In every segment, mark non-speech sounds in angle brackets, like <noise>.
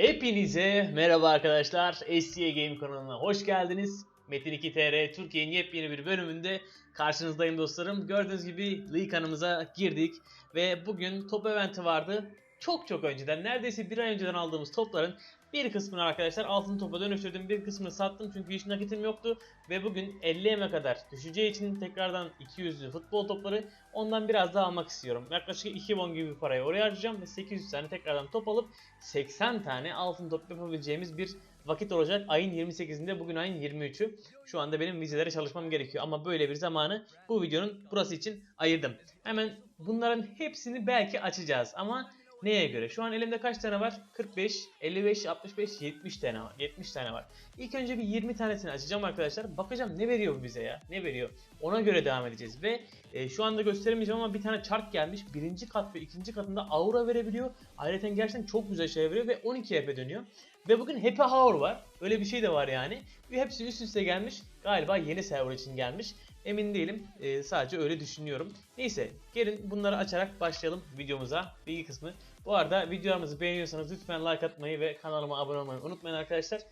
Hepinize merhaba arkadaşlar. SCA Game kanalına hoş geldiniz. Metin 2 TR Türkiye'nin yepyeni bir bölümünde karşınızdayım dostlarım. Gördüğünüz gibi League kanalımıza girdik ve bugün top eventi vardı. Çok çok önceden neredeyse bir ay önceden aldığımız topların bir kısmını arkadaşlar altın topa dönüştürdüm. Bir kısmını sattım çünkü hiç nakitim yoktu. Ve bugün 50 eme kadar düşeceği için tekrardan 200'lü futbol topları ondan biraz daha almak istiyorum. Yaklaşık 2 won gibi bir parayı oraya harcayacağım ve 800 tane tekrardan top alıp 80 tane altın top yapabileceğimiz bir vakit olacak. Ayın 28'inde bugün ayın 23'ü. Şu anda benim vizelere çalışmam gerekiyor ama böyle bir zamanı bu videonun burası için ayırdım. Hemen bunların hepsini belki açacağız ama Neye göre? Şu an elimde kaç tane var? 45, 55, 65, 70 tane var. 70 tane var. İlk önce bir 20 tanesini açacağım arkadaşlar. Bakacağım ne veriyor bize ya? Ne veriyor? Ona göre devam edeceğiz. Ve e, şu anda gösteremeyeceğim ama bir tane çark gelmiş. Birinci kat ve ikinci katında aura verebiliyor. Ayrıca gerçekten çok güzel şey veriyor ve 12 HP dönüyor. Ve bugün Happy Hour var. Öyle bir şey de var yani. Ve hepsi üst üste gelmiş. Galiba yeni server için gelmiş. Emin değilim. Ee, sadece öyle düşünüyorum. Neyse gelin bunları açarak başlayalım videomuza. Bilgi kısmı. Bu arada videolarımızı beğeniyorsanız lütfen like atmayı ve kanalıma abone olmayı unutmayın arkadaşlar.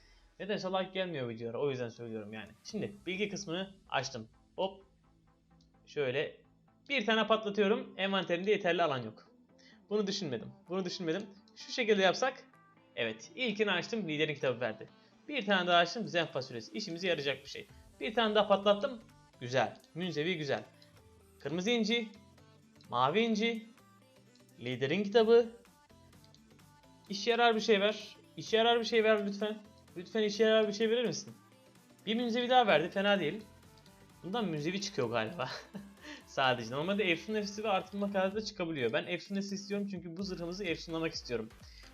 Nedense like gelmiyor videolara o yüzden söylüyorum yani. Şimdi bilgi kısmını açtım. Hop. Şöyle bir tane patlatıyorum. Envanterimde yeterli alan yok. Bunu düşünmedim. Bunu düşünmedim. Şu şekilde yapsak. Evet. ilkini açtım. Liderin kitabı verdi. Bir tane daha açtım. Zen fasulyesi. İşimize yarayacak bir şey. Bir tane daha patlattım. Güzel. Münzevi güzel. Kırmızı inci. Mavi inci. Liderin kitabı. İşe yarar bir şey ver. İşe yarar bir şey ver lütfen. Lütfen işe yarar bir şey verir misin? Bir münzevi daha verdi. Fena değil. Bundan münzevi çıkıyor galiba. <laughs> Sadece. Normalde Efsun nefsi ve artırma kartı da çıkabiliyor. Ben Efsun nefsi istiyorum çünkü bu zırhımızı Efsunlamak istiyorum.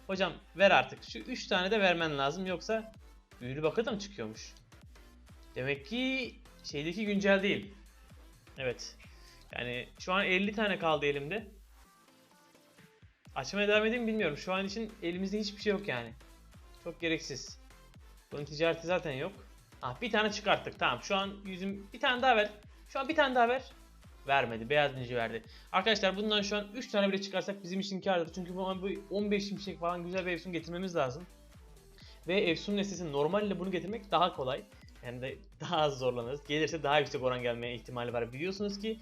Hocam ver artık. Şu 3 tane de vermen lazım yoksa büyülü bakır da mı çıkıyormuş? Demek ki şeydeki güncel değil. Evet. Yani şu an 50 tane kaldı elimde. Açmaya devam edeyim bilmiyorum. Şu an için elimizde hiçbir şey yok yani. Çok gereksiz. Bunun ticareti zaten yok. Ah bir tane çıkarttık. Tamam şu an yüzüm bir tane daha ver. Şu an bir tane daha ver. Vermedi. Beyaz ninja verdi. Arkadaşlar bundan şu an 3 tane bile çıkarsak bizim için kârdır. Çünkü bu, bu 15 şimşek falan güzel bir Efsun getirmemiz lazım. Ve Efsun nesnesi normalde bunu getirmek daha kolay. Hem de daha az zorlanırız. Gelirse daha yüksek oran gelmeye ihtimali var. Biliyorsunuz ki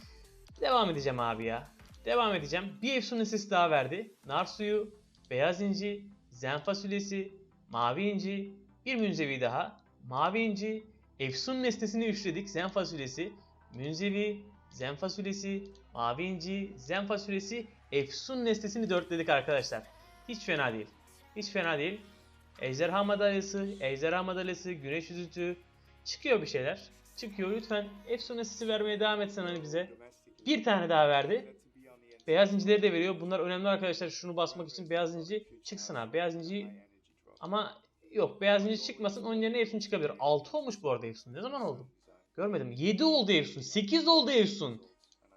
devam edeceğim abi ya. Devam edeceğim. Bir Efsun nesnesi daha verdi. Nar suyu, beyaz inci, zen fasulyesi, mavi inci, bir münzevi daha, mavi inci, Efsun nesnesini üçledik. Zen fasulyesi, münzevi, zen fasulyesi, mavi inci, zen fasulyesi, Efsun nesnesini dörtledik arkadaşlar. Hiç fena değil. Hiç fena değil. Ejderha madalyası, ejderha madalyası, güneş yüzütü, çıkıyor bir şeyler. Çıkıyor lütfen Efsun nesnesi vermeye devam etsen hani bize. Bir tane daha verdi. Beyaz incileri de veriyor. Bunlar önemli arkadaşlar. Şunu basmak için beyaz inci çıksın abi. Beyaz inci ama yok beyaz inci çıkmasın. Onun yerine Efsun çıkabilir. 6 olmuş bu arada Efsun. Ne zaman oldu? Görmedim. 7 oldu Efsun. 8 oldu Efsun.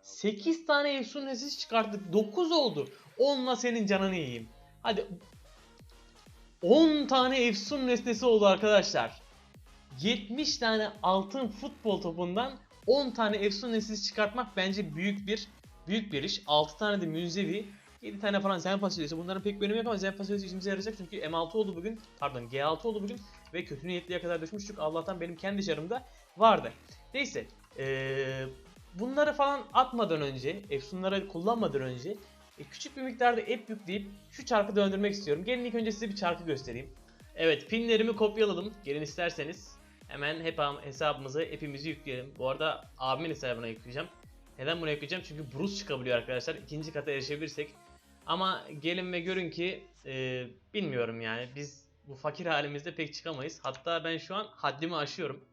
8 tane Efsun nesnesi çıkarttık. 9 oldu. 10'la senin canını yiyeyim. Hadi 10 tane Efsun nesnesi oldu arkadaşlar. 70 tane altın futbol topundan 10 tane Efsun nesnesi çıkartmak bence büyük bir büyük bir iş. 6 tane de münzevi, 7 tane falan zen fasulyesi. Bunların pek bir önemi yok ama zen fasulyesi işimize yarayacak çünkü M6 oldu bugün. Pardon G6 oldu bugün ve kötü niyetliye kadar düşmüştük. Allah'tan benim kendi çarımda vardı. Neyse. Ee, bunları falan atmadan önce, Efsunları kullanmadan önce e, küçük bir miktarda app yükleyip şu çarkı döndürmek istiyorum. Gelin ilk önce size bir çarkı göstereyim. Evet pinlerimi kopyaladım. Gelin isterseniz. Hemen hep hesabımıza app'imizi yükleyelim. Bu arada abimin hesabına yükleyeceğim. Neden buna yükleyeceğim? Çünkü Bruce çıkabiliyor arkadaşlar. İkinci kata erişebilirsek. Ama gelin ve görün ki e, bilmiyorum yani. Biz bu fakir halimizde pek çıkamayız. Hatta ben şu an haddimi aşıyorum.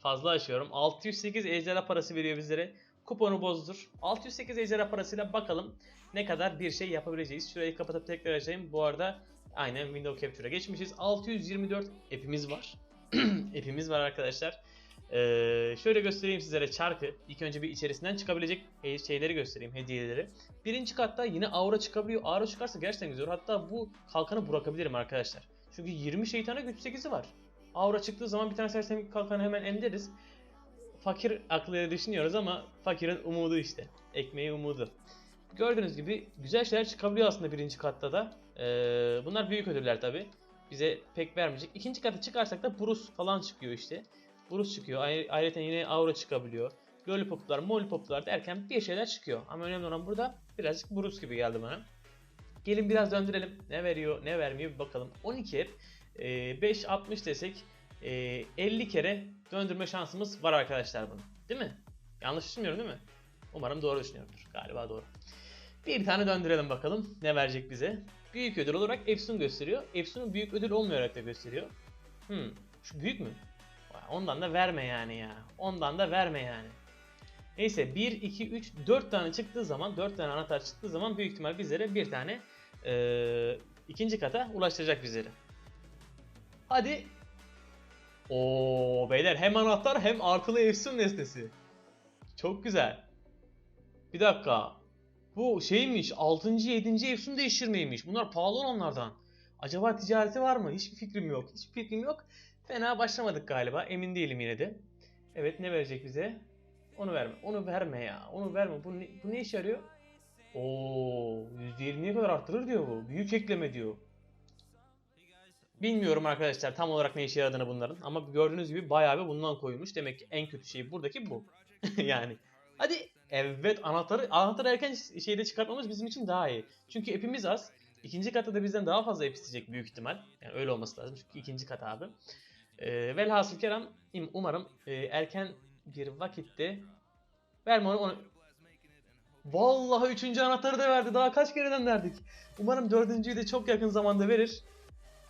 Fazla aşıyorum. 608 ejderha parası veriyor bizlere. Kuponu bozdur. 608 ejderha parasıyla bakalım ne kadar bir şey yapabileceğiz. Şurayı kapatıp tekrar açayım. Bu arada aynen Windows Capture'a geçmişiz. 624 app'imiz var. <clears throat> app'imiz var arkadaşlar. Ee, şöyle göstereyim sizlere çarkı. İlk önce bir içerisinden çıkabilecek şeyleri göstereyim, hediyeleri. Birinci katta yine aura çıkabiliyor. Aura çıkarsa gerçekten güzel. Hatta bu kalkanı bırakabilirim arkadaşlar. Çünkü 20 şeytana güç 8'i var. Aura çıktığı zaman bir tane sersem kalkanı hemen emderiz. Fakir aklıyla düşünüyoruz ama fakirin umudu işte. Ekmeği umudu. Gördüğünüz gibi güzel şeyler çıkabiliyor aslında birinci katta da. Ee, bunlar büyük ödüller tabi. bize pek vermeyecek. İkinci kata çıkarsak da Bruce falan çıkıyor işte. Bruce çıkıyor. Ay- Ayrıca yine Aura çıkabiliyor. Lollipoplar, Mollipoplar derken bir şeyler çıkıyor. Ama önemli olan burada birazcık Bruce gibi geldi bana. Gelin biraz döndürelim. Ne veriyor, ne vermiyor bir bakalım. 12 hep. 5 60 desek e, 50 kere döndürme şansımız var arkadaşlar bunu. Değil mi? Yanlış düşünmüyorum değil mi? Umarım doğru düşünüyorumdur. Galiba doğru. Bir tane döndürelim bakalım ne verecek bize. Büyük ödül olarak Efsun gösteriyor. Efsun'un büyük ödül olmayarak da gösteriyor. Hmm, şu büyük mü? Ondan da verme yani ya. Ondan da verme yani. Neyse 1, 2, 3, 4 tane çıktığı zaman 4 tane anahtar çıktığı zaman büyük ihtimal bizlere bir tane eee, ikinci kata ulaştıracak bizleri. Hadi. Oo beyler hem anahtar hem artılı efsun nesnesi. Çok güzel. Bir dakika. Bu şeymiş 6. 7. efsun değiştirmeymiş. Bunlar pahalı olanlardan. Acaba ticareti var mı? Hiçbir fikrim yok. Hiçbir fikrim yok. Fena başlamadık galiba. Emin değilim yine de. Evet ne verecek bize? Onu verme. Onu verme ya. Onu verme. Bu ne, bu ne işe yarıyor? Oo, %20'ye kadar arttırır diyor bu. Büyük ekleme diyor. Bilmiyorum arkadaşlar tam olarak ne işe yaradığını bunların ama gördüğünüz gibi bayağı bir bundan koyulmuş. Demek ki en kötü şey buradaki bu. <laughs> yani hadi evet anahtarı anahtarı erken şeyde çıkartmamız bizim için daha iyi. Çünkü epimiz az. İkinci kata da bizden daha fazla ep büyük ihtimal. Yani öyle olması lazım çünkü ikinci kat abi. Ee, velhasıl im- umarım e, erken bir vakitte verme onu, onu Vallahi üçüncü anahtarı da verdi. Daha kaç kere verdik. Umarım dördüncüyü de çok yakın zamanda verir.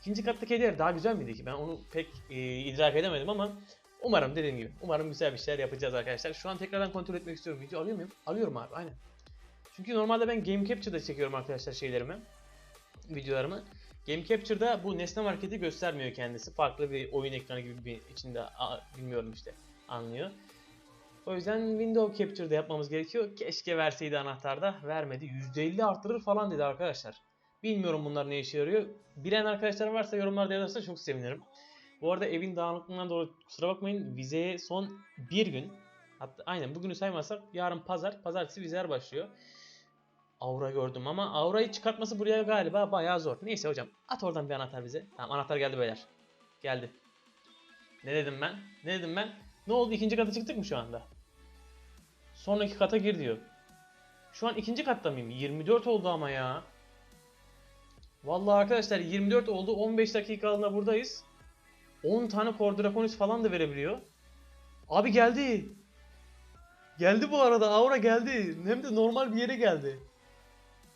İkinci kattaki hediyeler daha güzel miydi ki? Ben onu pek e, idrak edemedim ama umarım dediğim gibi. Umarım güzel bir şeyler yapacağız arkadaşlar. Şu an tekrardan kontrol etmek istiyorum. Video alıyor muyum? Alıyorum abi aynen. Çünkü normalde ben Game Capture'da çekiyorum arkadaşlar şeylerimi. Videolarımı. Game Capture'da bu nesne marketi göstermiyor kendisi. Farklı bir oyun ekranı gibi bir içinde bilmiyorum işte anlıyor. O yüzden Windows Capture'da yapmamız gerekiyor. Keşke verseydi anahtarda. Vermedi. %50 artırır falan dedi arkadaşlar. Bilmiyorum bunlar ne işe yarıyor. Bilen arkadaşlar varsa yorumlarda yazarsa çok sevinirim. Bu arada evin dağınıklığından dolayı kusura bakmayın. Vizeye son bir gün. Hatta aynen bugünü saymazsak yarın pazar. Pazartesi vizeler başlıyor. Aura gördüm ama aurayı çıkartması buraya galiba bayağı zor. Neyse hocam at oradan bir anahtar bize. Tamam anahtar geldi beyler. Geldi. Ne dedim ben? Ne dedim ben? Ne oldu ikinci kata çıktık mı şu anda? Sonraki kata gir diyor. Şu an ikinci katta mıyım? 24 oldu ama ya. Vallahi arkadaşlar 24 oldu. 15 dakikalığına buradayız. 10 tane Core Draconis falan da verebiliyor. Abi geldi. Geldi bu arada. Aura geldi. Hem de normal bir yere geldi.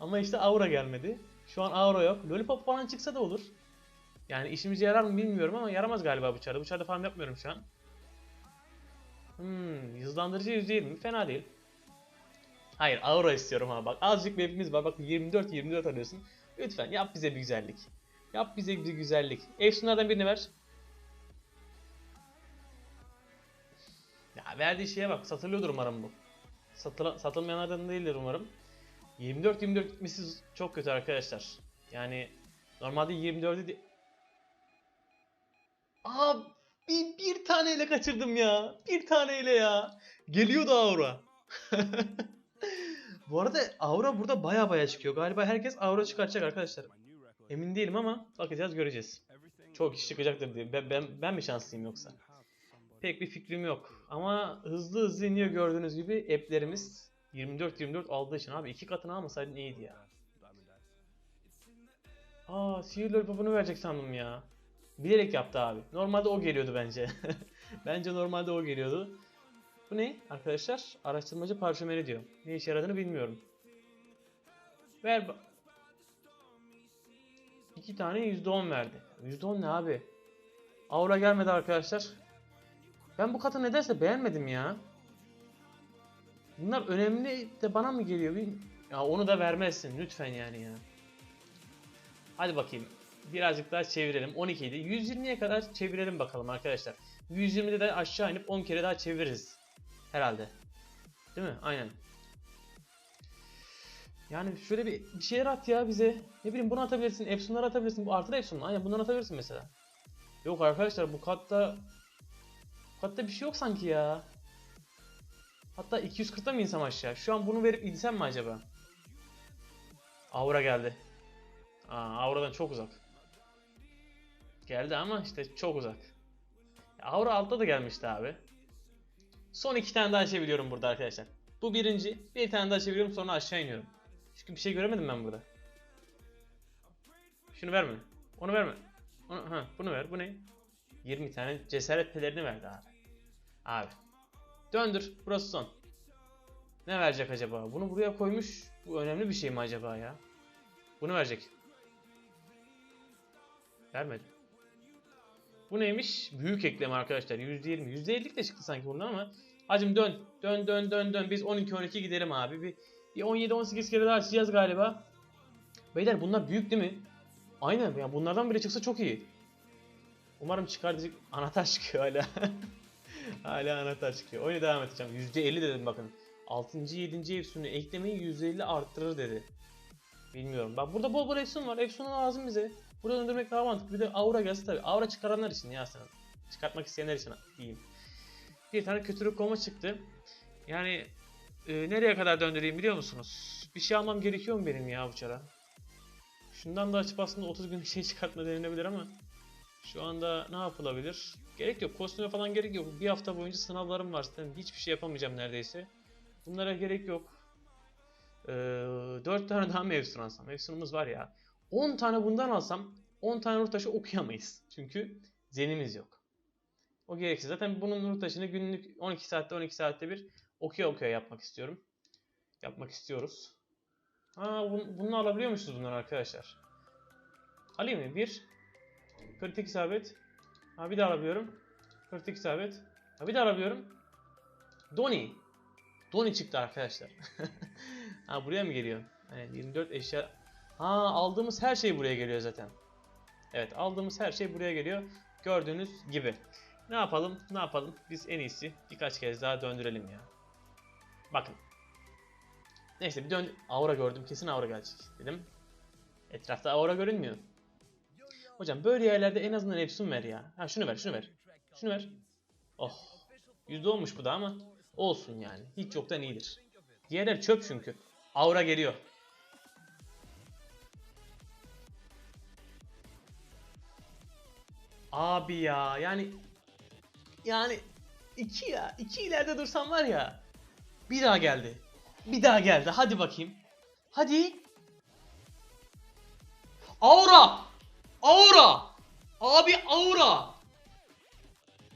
Ama işte Aura gelmedi. Şu an Aura yok. Lollipop falan çıksa da olur. Yani işimize yarar mı bilmiyorum ama yaramaz galiba bu çarda. Bu çarda farm yapmıyorum şu an. Hmm, hızlandırıcı %20 fena değil. Hayır Aura istiyorum ha bak azıcık bir hepimiz var bak 24 24 arıyorsun. Lütfen yap bize bir güzellik. Yap bize bir güzellik. Efsunlardan birini ver. Ya verdiği şeye bak satılıyordur umarım bu. Satıla, satılmayanlardan değildir umarım. 24 24 gitmesi çok kötü arkadaşlar. Yani normalde 24'ü de... Aa bir, bir taneyle kaçırdım ya. Bir taneyle ya. Geliyordu Aura. <laughs> Bu arada Aura burada baya baya çıkıyor. Galiba herkes Aura çıkartacak arkadaşlar. Emin değilim ama bakacağız göreceğiz. Çok kişi çıkacaktır diye. Ben, ben, ben mi şanslıyım yoksa? Pek bir fikrim yok. Ama hızlı hızlı iniyor gördüğünüz gibi app'lerimiz. 24-24 aldığı için abi iki katını almasaydın iyiydi ya. Aa sihir lollipopunu verecek sandım ya. Bilerek yaptı abi. Normalde o geliyordu bence. <laughs> bence normalde o geliyordu. Bu ne arkadaşlar? Araştırmacı parfümeri diyor. Ne işe yaradığını bilmiyorum. Ver İki tane %10 verdi. %10 ne abi? Aura gelmedi arkadaşlar. Ben bu katı nedense beğenmedim ya. Bunlar önemli de bana mı geliyor? Bir... Ya onu da vermezsin lütfen yani ya. Hadi bakayım. Birazcık daha çevirelim. 12 idi. 120'ye kadar çevirelim bakalım arkadaşlar. 120'de de aşağı inip 10 kere daha çeviririz. Herhalde. Değil mi? Aynen. Yani şöyle bir, bir şeyler at ya bize. Ne bileyim bunu atabilirsin. Epson'ları atabilirsin. Bu artı Epson. Aynen bundan atabilirsin mesela. Yok arkadaşlar bu katta bu katta bir şey yok sanki ya. Hatta 240'da mı insem aşağı? Şu an bunu verip insem mi acaba? Aura geldi. Aa, Aura'dan çok uzak. Geldi ama işte çok uzak. Aura altta da gelmişti abi. Son iki tane daha açabiliyorum burada arkadaşlar. Bu birinci. Bir tane daha açabiliyorum sonra aşağı iniyorum. Çünkü bir şey göremedim ben burada. Şunu verme. Onu verme. Onu, ha, bunu ver. Bu ne? 20 tane cesaret pelerini verdi abi. Abi. Döndür. Burası son. Ne verecek acaba? Bunu buraya koymuş. Bu önemli bir şey mi acaba ya? Bunu verecek. Vermedi. Bu neymiş? Büyük ekleme arkadaşlar. %20. %50'lik de çıktı sanki bundan ama. Hacım dön. Dön dön dön dön. Biz 12-12 gidelim abi. Bir, bir 17-18 kere daha açacağız galiba. Beyler bunlar büyük değil mi? Aynen. Yani bunlardan biri çıksa çok iyi. Umarım çıkar diyecek. Anahtar çıkıyor hala. <laughs> hala anahtar çıkıyor. Oyuna devam edeceğim. %50 dedim bakın. 6. 7. efsunu eklemeyi %50 arttırır dedi. Bilmiyorum. Bak burada bol bol efsun var. Efsunu lazım bize. Burada döndürmek daha mantıklı. Bir de aura gelse tabii. Aura çıkaranlar için ya sen. Çıkartmak isteyenler için diyeyim. Bir tane kötülük koma çıktı. Yani e, nereye kadar döndüreyim biliyor musunuz? Bir şey almam gerekiyor mu benim ya bu çara? Şundan da açıp aslında 30 gün şey <laughs> çıkartma denilebilir ama şu anda ne yapılabilir? Gerek yok. Kostüme falan gerek yok. Bir hafta boyunca sınavlarım var zaten. Hiçbir şey yapamayacağım neredeyse. Bunlara gerek yok. Ee, 4 tane daha mevsun alsam. Mevsunumuz var ya. 10 tane bundan alsam 10 tane nur taşı okuyamayız. Çünkü zenimiz yok. O gereksiz. Zaten bunun nur taşını günlük 12 saatte 12 saatte bir okuya okuya yapmak istiyorum. Yapmak istiyoruz. Ha bun, bunu alabiliyor musunuz bunları arkadaşlar? Alayım mı? Bir. Kritik isabet. Ha bir daha alabiliyorum. Kritik isabet. Ha bir daha alabiliyorum. Doni. Doni çıktı arkadaşlar. <laughs> ha buraya mı geliyor? Yani 24 eşya. Ha aldığımız her şey buraya geliyor zaten. Evet aldığımız her şey buraya geliyor. Gördüğünüz gibi. Ne yapalım? Ne yapalım? Biz en iyisi birkaç kez daha döndürelim ya. Bakın. Neyse bir dön... Aura gördüm. Kesin aura gelecek dedim. Etrafta aura görünmüyor. Hocam böyle yerlerde en azından Epson ver ya. Ha şunu ver, şunu ver. Şunu ver. Oh. Yüzde olmuş bu da ama olsun yani. Hiç yoktan iyidir. Diğerler çöp çünkü. Aura geliyor. Abi ya yani yani iki ya iki ileride dursam var ya bir daha geldi. Bir daha geldi. Hadi bakayım. Hadi. Aura. Aura. Abi aura.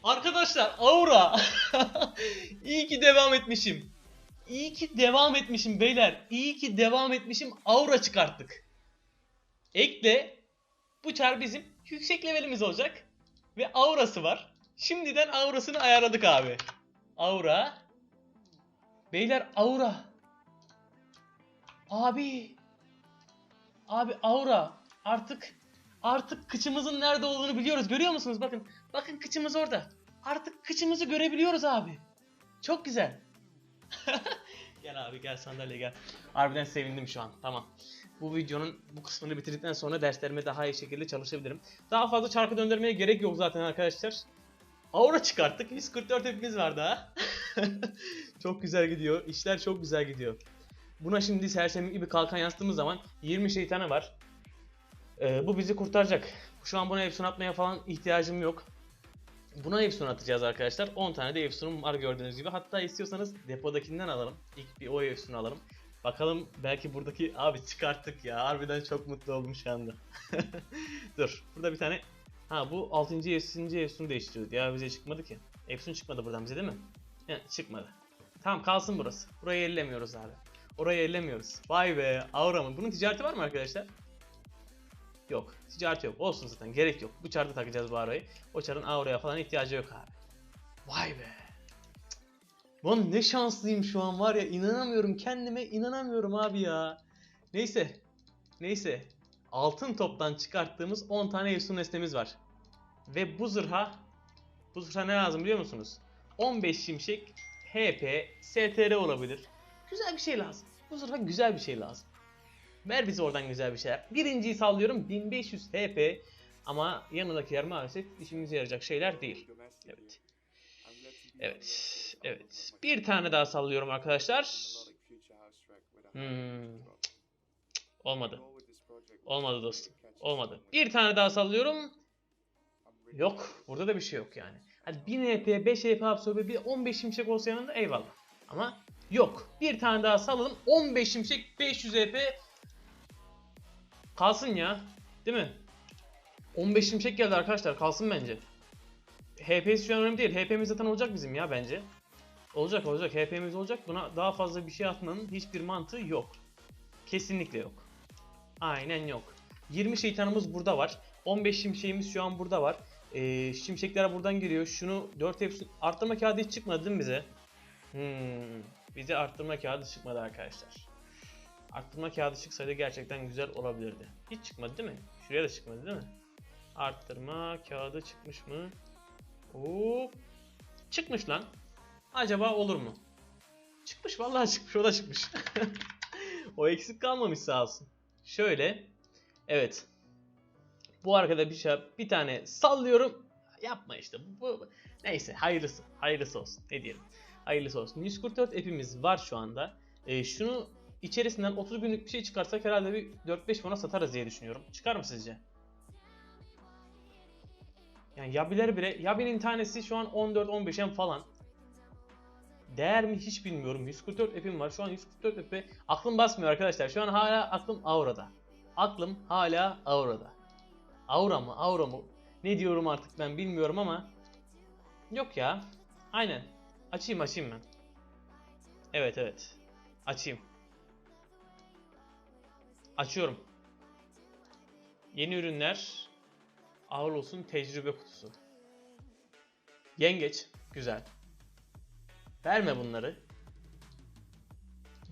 Arkadaşlar aura. <laughs> İyi ki devam etmişim. İyi ki devam etmişim beyler. İyi ki devam etmişim. Aura çıkarttık. Ekle. Bu çar bizim yüksek levelimiz olacak. Ve aurası var. Şimdiden aurasını ayarladık abi. Aura. Beyler aura. Abi. Abi aura. Artık artık kıçımızın nerede olduğunu biliyoruz. Görüyor musunuz? Bakın. Bakın kıçımız orada. Artık kıçımızı görebiliyoruz abi. Çok güzel. <laughs> gel abi gel sandalye gel. Harbiden sevindim şu an. Tamam. Bu videonun bu kısmını bitirdikten sonra derslerime daha iyi şekilde çalışabilirim. Daha fazla çarkı döndürmeye gerek yok zaten arkadaşlar. Aura çıkarttık. 144 hepimiz var daha. <laughs> çok güzel gidiyor. İşler çok güzel gidiyor. Buna şimdi sersemi gibi kalkan yansıttığımız zaman 20 şeytanı var. Ee, bu bizi kurtaracak. Şu an buna Efsun atmaya falan ihtiyacım yok. Buna Efsun atacağız arkadaşlar. 10 tane de Efsun'um var gördüğünüz gibi. Hatta istiyorsanız depodakinden alalım. İlk bir o Efsun'u alalım. Bakalım belki buradaki abi çıkarttık ya. Harbiden çok mutlu oldum şu anda. <laughs> Dur. Burada bir tane Ha bu 6. 7. Efsun'u değiştiriyordu. Ya bize çıkmadı ki. Efsun çıkmadı buradan bize değil mi? He, çıkmadı. Tamam kalsın burası. Burayı ellemiyoruz abi. Orayı ellemiyoruz. Vay be aura mı? Bunun ticareti var mı arkadaşlar? Yok. Ticareti yok. Olsun zaten. Gerek yok. Bu çarda takacağız bu aurayı. O çarın auraya falan ihtiyacı yok abi. Vay be. Lan ne şanslıyım şu an var ya. inanamıyorum. Kendime inanamıyorum abi ya. Neyse. Neyse. Altın toptan çıkarttığımız 10 tane efsun nesnemiz var. Ve bu zırha bu zırha ne lazım biliyor musunuz? 15 şimşek HP, STR olabilir. Güzel bir şey lazım. Bu zırha güzel bir şey lazım. Ver bize oradan güzel bir şeyler. Birinciyi sallıyorum 1500 HP ama yanındakiler maalesef işimize yarayacak şeyler değil. Evet. Evet. Evet. Bir tane daha sallıyorum arkadaşlar. Hmm. Olmadı. Olmadı dostum. Olmadı. Bir tane daha sallıyorum. Yok. Burada da bir şey yok yani. Hadi 1000 EP, 5 EP absorbe bir 15 şimşek olsa yanında eyvallah. Ama yok. Bir tane daha salalım. 15 şimşek 500 EP kalsın ya. Değil mi? 15 şimşek geldi arkadaşlar. Kalsın bence. HP'si şu an önemli değil. HP'miz zaten olacak bizim ya bence. Olacak olacak. HP'miz olacak. Buna daha fazla bir şey atmanın hiçbir mantığı yok. Kesinlikle yok. Aynen yok. 20 şeytanımız burada var. 15 şimşeğimiz şu an burada var. Ee, şimşekler buradan geliyor. Şunu 4 hepsi arttırma kağıdı hiç çıkmadı değil mi bize? Hmm, bize arttırma kağıdı çıkmadı arkadaşlar. Arttırma kağıdı çıksaydı gerçekten güzel olabilirdi. Hiç çıkmadı değil mi? Şuraya da çıkmadı değil mi? Arttırma kağıdı çıkmış mı? Oo, çıkmış lan. Acaba olur mu? Çıkmış vallahi çıkmış o da çıkmış. <laughs> o eksik kalmamış sağ olsun. Şöyle. Evet. Bu arkada bir şey bir tane sallıyorum. Yapma işte. Bu neyse hayırlısı. Hayırlısı olsun. Ne diyelim. Hayırlısı olsun. 144 app'imiz var şu anda. Ee, şunu içerisinden 30 günlük bir şey çıkarsak herhalde bir 4-5 bana satarız diye düşünüyorum. Çıkar mı sizce? Yani Yabiler bile Yabi'nin tanesi şu an 14-15'en falan. Değer mi hiç bilmiyorum. 144 app'im var. Şu an 144 app'e aklım basmıyor arkadaşlar. Şu an hala aklım Aura'da. Aklım hala Aura'da. Aura mı? Aura mı? Ne diyorum artık ben bilmiyorum ama yok ya. Aynen. Açayım açayım ben. Evet evet. Açayım. Açıyorum. Yeni ürünler. Avrolos'un tecrübe kutusu. Yengeç. Güzel. Verme bunları.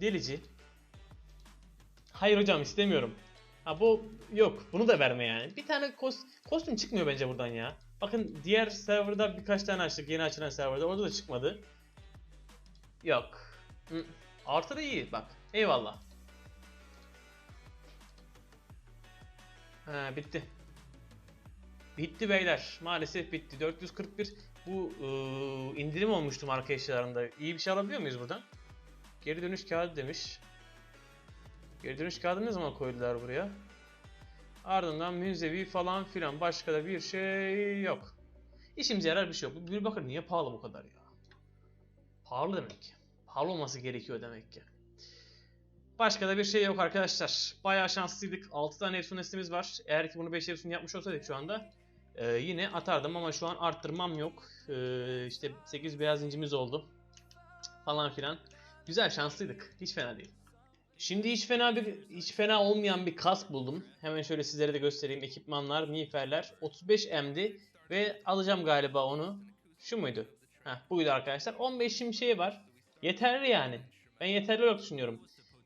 Delici. Hayır hocam istemiyorum. Ha bu yok. Bunu da verme yani. Bir tane kos kostüm çıkmıyor bence buradan ya. Bakın diğer serverda birkaç tane açtık. Yeni açılan serverda. Orada da çıkmadı. Yok. Artı iyi bak. Eyvallah. Ha bitti. Bitti beyler. Maalesef bitti. 441 bu ıı, indirim olmuştu marka eşyalarında. İyi bir şey alabiliyor muyuz buradan? Geri dönüş kağıdı demiş. Geri dönüş kağıdı ne zaman koydular buraya? Ardından müzevi falan filan başka da bir şey yok. İşimize yarar bir şey yok. Bir bakın niye pahalı bu kadar ya? Pahalı demek ki. Pahalı olması gerekiyor demek ki. Başka da bir şey yok arkadaşlar. Bayağı şanslıydık. 6 tane Efsun nesnemiz var. Eğer ki bunu 5 Efsun yapmış olsaydık şu anda e, yine atardım ama şu an arttırmam yok. E, işte 8 beyaz incimiz oldu. Falan filan. Güzel şanslıydık. Hiç fena değil. Şimdi hiç fena bir hiç fena olmayan bir kask buldum. Hemen şöyle sizlere de göstereyim. Ekipmanlar, miğferler 35M'di ve alacağım galiba onu. Şu muydu? Heh, buydu arkadaşlar. 15 şimşeği var. Yeterli yani. Ben yeterli olarak düşünüyorum.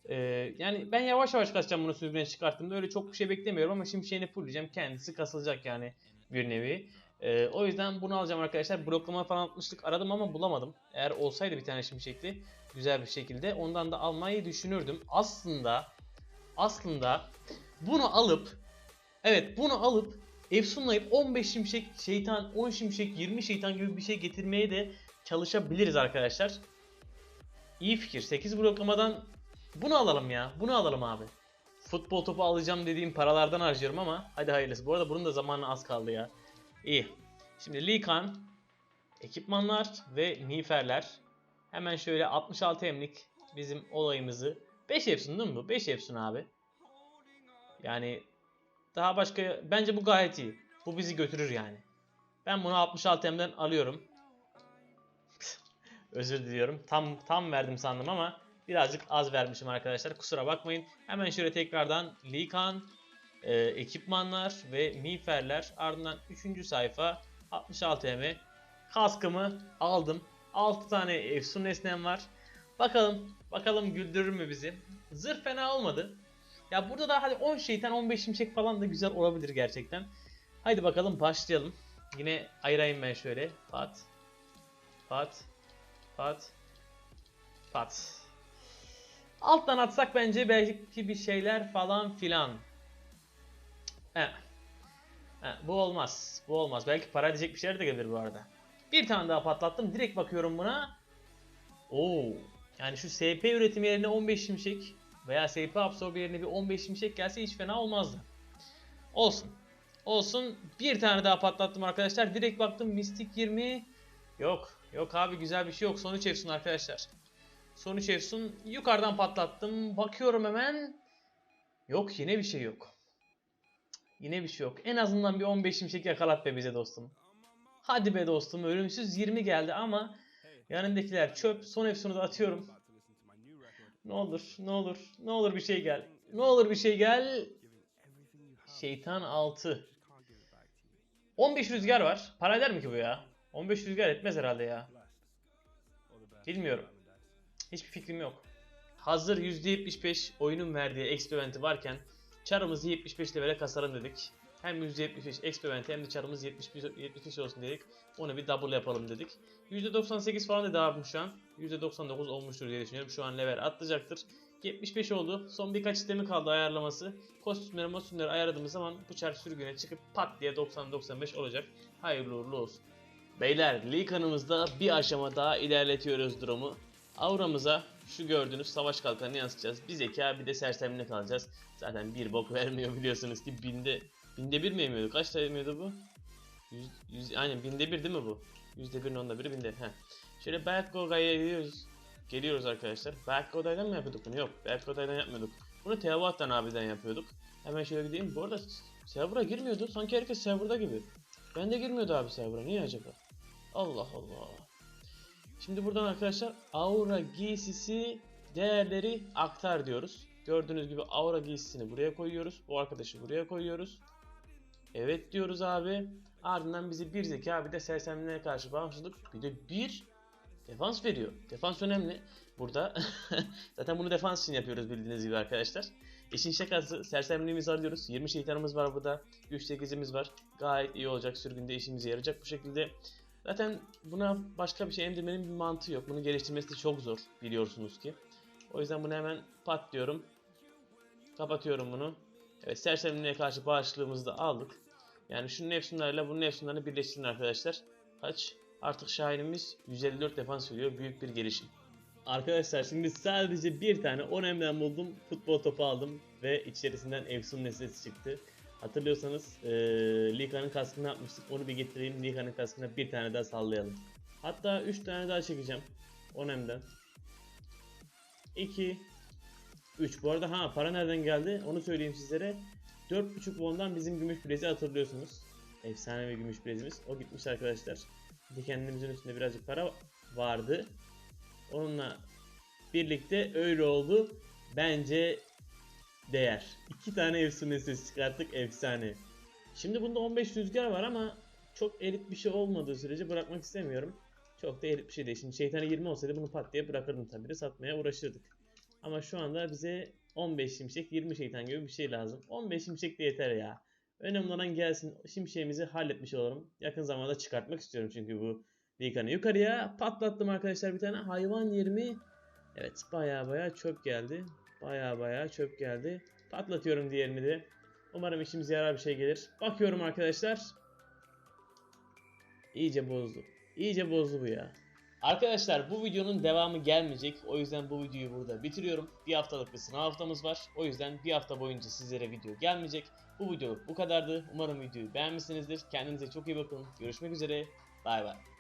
Ee, yani ben yavaş yavaş kasacağım bunu sürgüne çıkarttığımda. Öyle çok bir şey beklemiyorum ama şimşeğini fullleyeceğim. Kendisi kasılacak yani bir nevi. Ee, o yüzden bunu alacağım arkadaşlar. Bloklama falan atmıştık. Aradım ama bulamadım. Eğer olsaydı bir tane şimşekli güzel bir şekilde ondan da almayı düşünürdüm. Aslında aslında bunu alıp evet bunu alıp efsunlayıp 15 şimşek şeytan 10 şimşek 20 şeytan gibi bir şey getirmeye de çalışabiliriz arkadaşlar. İyi fikir. 8 bloklamadan bunu alalım ya. Bunu alalım abi. Futbol topu alacağım dediğim paralardan harcıyorum ama hadi hayırlısı. Bu arada bunun da zamanı az kaldı ya. İyi. Şimdi Likan, ekipmanlar ve miğferler. Hemen şöyle 66 emlik bizim olayımızı. 5 Efsun değil mi bu? 5 Efsun abi. Yani daha başka bence bu gayet iyi. Bu bizi götürür yani. Ben bunu 66 M'den alıyorum. <laughs> Özür diliyorum. Tam tam verdim sandım ama birazcık az vermişim arkadaşlar. Kusura bakmayın. Hemen şöyle tekrardan Likan, e, ekipmanlar ve miğferler ardından 3. sayfa 66 M kaskımı aldım. 6 tane efsun nesnem var. Bakalım bakalım güldürür mü bizi. Zırh fena olmadı. Ya burada da hadi 10 şeytan 15 şimşek falan da güzel olabilir gerçekten. Haydi bakalım başlayalım. Yine ayırayım ben şöyle. Pat. Pat. Pat. Pat. Alttan atsak bence belki bir şeyler falan filan. He. He, bu olmaz. Bu olmaz. Belki para edecek bir şeyler de gelir bu arada. Bir tane daha patlattım. Direkt bakıyorum buna. Oo. Yani şu SP üretimi yerine 15 şimşek veya SP absorbe yerine bir 15 şimşek gelse hiç fena olmazdı. Olsun. Olsun. Bir tane daha patlattım arkadaşlar. Direkt baktım Mystic 20. Yok. Yok abi güzel bir şey yok. Son 3 Efsun arkadaşlar. Son 3 Efsun. Yukarıdan patlattım. Bakıyorum hemen. Yok yine bir şey yok. Yine bir şey yok. En azından bir 15 şimşek yakalat be bize dostum. Hadi be dostum ölümsüz 20 geldi ama yanındakiler çöp. Son Efsun'u da atıyorum. Ne olur, ne olur, ne olur bir şey gel. Ne olur bir şey gel. Şeytan 6. 15 rüzgar var. Para eder mi ki bu ya? 15 rüzgar etmez herhalde ya. Bilmiyorum. Hiçbir fikrim yok. Hazır %75 oyunun verdiği experimenti varken çarımızı 75 levele kasarım dedik. Hem %75 experimenti hem de çarımız 75, 75 olsun dedik. Onu bir double yapalım dedik. %98 falan dedi abim şu an. %99 olmuştur diye düşünüyorum. Şu an level atlayacaktır. 75 oldu. Son birkaç sistemi kaldı ayarlaması. Kostümleri mostümleri ayarladığımız zaman bu çar sürgüne çıkıp pat diye 90-95 olacak. Hayırlı uğurlu olsun. Beyler Lee kanımızda bir aşama daha ilerletiyoruz durumu. Auramıza şu gördüğünüz savaş kalkanını yansıtacağız. Bir zeka bir de sersemine kalacağız. Zaten bir bok vermiyor biliyorsunuz ki binde binde bir mi emiyordu? Kaç tane emiyordu bu? Yüz, yüz, aynen binde bir değil mi bu? Yüzde birin onda biri binde. Heh. Şöyle Bad Goga'ya geliyoruz. Arkadaşlar. Bad Goga'dan mı yapıyorduk bunu? Yok. Bad Goga'dan yapmıyorduk. Bunu Teovat'tan abiden yapıyorduk. Hemen şöyle gideyim. Bu arada server'a girmiyordu. Sanki herkes server'da gibi. Ben de girmiyordu abi server'a. Niye acaba? Allah Allah. Şimdi buradan arkadaşlar aura giysisi değerleri aktar diyoruz. Gördüğünüz gibi aura giysisini buraya koyuyoruz. Bu arkadaşı buraya koyuyoruz. Evet diyoruz abi. Ardından bizi bir zeka bir de sersemliğe karşı bağımsızlık bir de bir defans veriyor. Defans önemli. Burada <laughs> zaten bunu defans için yapıyoruz bildiğiniz gibi arkadaşlar. İşin şakası sersemliğimizi alıyoruz. 20 şeytanımız var burada. Güç 8'imiz var. Gayet iyi olacak. Sürgünde işimize yarayacak bu şekilde. Zaten buna başka bir şey emdirmenin bir mantığı yok. Bunu geliştirmesi de çok zor biliyorsunuz ki. O yüzden bunu hemen pat diyorum. Kapatıyorum bunu. Evet sersemliğe karşı bağışıklığımızı da aldık. Yani şunun efsunlarıyla bunun efsunlarını birleştirin arkadaşlar. Kaç? Artık Şahin'imiz 154 defans veriyor. Büyük bir gelişim. Arkadaşlar şimdi sadece bir tane 10 emden buldum. Futbol topu aldım ve içerisinden efsun nesnesi çıktı. Hatırlıyorsanız ee, Lika'nın kaskını yapmıştık. Onu bir getireyim. Lika'nın kaskına bir tane daha sallayalım. Hatta 3 tane daha çekeceğim. 10 emden. 2 3 bu arada ha para nereden geldi onu söyleyeyim sizlere. 4.5 won'dan bizim gümüş bilezi hatırlıyorsunuz. Efsane bir gümüş bilezimiz. O gitmiş arkadaşlar. Dikenlerimizin üstünde birazcık para vardı. Onunla birlikte öyle oldu. Bence değer. İki tane efsane ses çıkarttık efsane. Şimdi bunda 15 rüzgar var ama çok elit bir şey olmadığı sürece bırakmak istemiyorum. Çok da elit bir şey değil. Şimdi şeytanı 20 olsaydı bunu pat diye bırakırdım tabii de satmaya uğraşırdık. Ama şu anda bize 15 şimşek 20 şeytan gibi bir şey lazım. 15 şimşek de yeter ya. Önemli olan gelsin şimşeğimizi halletmiş olalım. Yakın zamanda çıkartmak istiyorum çünkü bu Likan'ı. Yukarıya patlattım arkadaşlar bir tane hayvan 20. Evet baya baya çöp geldi. Baya baya çöp geldi. Patlatıyorum diğerini de. Umarım işimize yarar bir şey gelir. Bakıyorum arkadaşlar. İyice bozdu. İyice bozdu bu ya. Arkadaşlar bu videonun devamı gelmeyecek. O yüzden bu videoyu burada bitiriyorum. Bir haftalık bir sınav haftamız var. O yüzden bir hafta boyunca sizlere video gelmeyecek. Bu videoluk bu kadardı. Umarım videoyu beğenmişsinizdir. Kendinize çok iyi bakın. Görüşmek üzere. Bay bay.